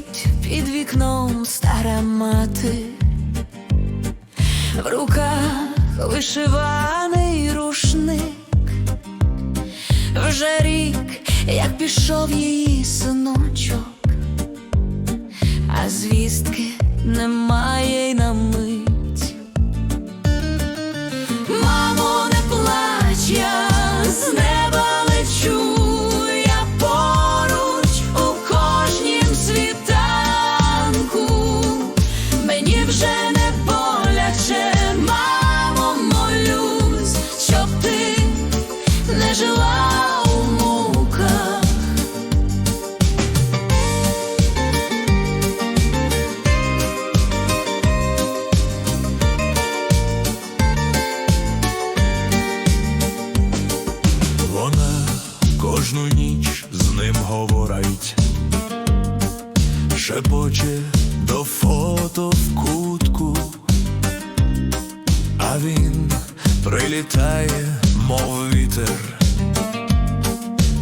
Стоїть під вікном стара мати, в руках вишиваний рушник, вже рік, як пішов її синочок, а звістки немає й на мить. Кожну ніч з ним говорить, шепоче до фото в кутку, а він прилітає, мов вітер,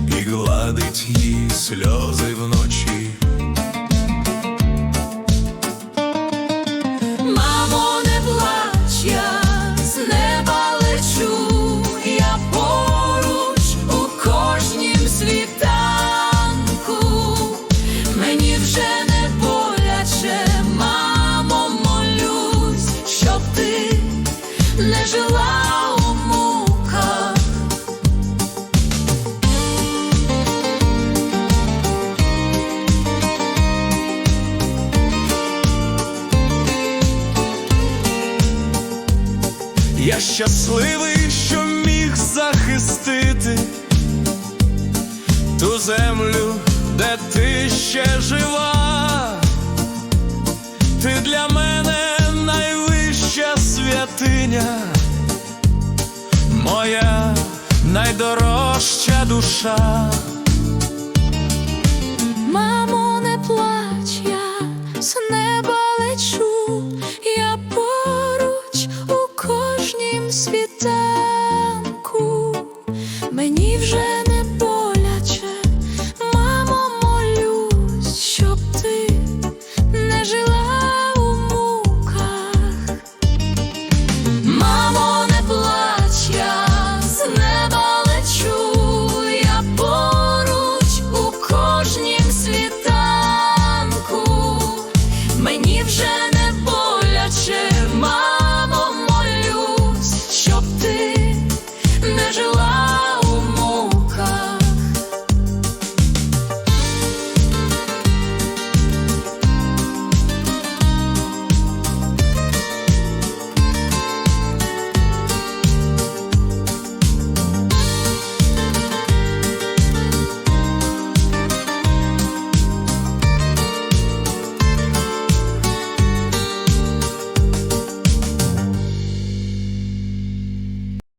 і гладить її сльози Щасливий, що міг захистити ту землю, де ти ще жива. Ти для мене найвища святиня, моя найдорожча душа.